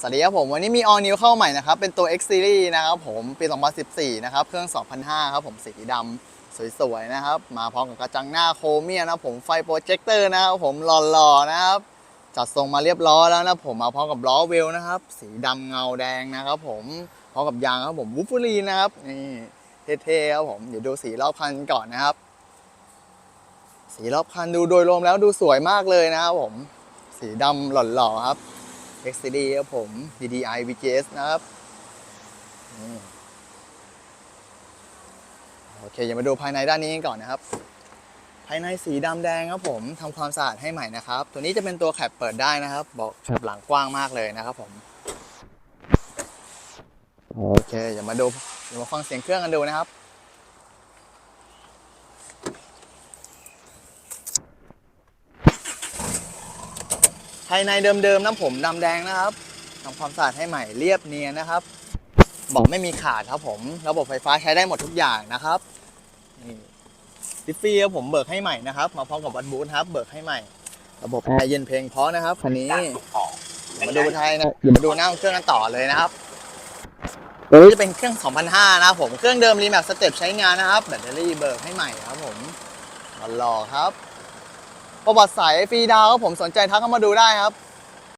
สวัสดีครับผมวันนี้มี All New เข้าใหม่นะครับ เป็นตัว X Series นะครับผม ปี 2014 นะครับ เครื่อง 2005 ครับผมสีดำสวยๆ นะครับ มาพร้อมกับกระจังหน้าโครเมียนะครับผมไฟโปรเจคเตอร์นะครับผมหล่อๆ นะครับ จัดทรงมาเรียบร้อยแล้วนะผมมาพร้อมกับล้อเวลนะครับ สีดำเงาแดงนะครับผมพร้อมกับยางครับผมวูฟูรีนะครับนี่เท่ๆครับผมเดี๋ยวดูสีรอบคันก่อนนะครับ สีรอบคันดูโดยรวมแล้วดูสวยมากเลยนะครับผม สีดำหล่อๆครับ XCD ครับผม DDI VGS นะครับโอเคอย่ามาดูภายในด้านนี้กันก่อนนะครับ ภายในสีดำแดงครับผมทำความสะอาดให้ใหม่นะครับ ตัวนี้จะเป็นตัวแคปเปิดได้นะครับบอกแคปหลังกว้างมากเลยนะครับผมโอเคอย่ามาดูอย่ามาฟังเสียงเครื่องกันดูนะครับ ภายในเดิมๆน้ำผมดำแดงนะครับทำความสะอาดให้ใหม่เรียบเนียนนะครับบอกไม่มีขาดครับผม ระบบไฟฟ้าใช้ได้หมดทุกอย่างนะครับนี่ดิฟฟี่ครับผมเบิกให้ใหม่นะครับ มาพร้อมกับวัดบูทครับ เบิกให้ใหม่ ระบบแอร์เย็นเพลงเพราะนะครับคันนี้เดี๋ยวมาดูไทยนะเดี๋ยวมาดูหน้าเครื่องกันต่อเลยนะครับตัวนี้จะเป็นเครื่อง 2005 นะครับผม เครื่องเดิมรีแมปสเต็ปใช้งานนะครับ แบตเตอรี่เบิกให้ใหม่ครับผมหล่อครับ ประวัติสายฟรีดาวครับผมสนใจทักเข้ามาดูได้ครับ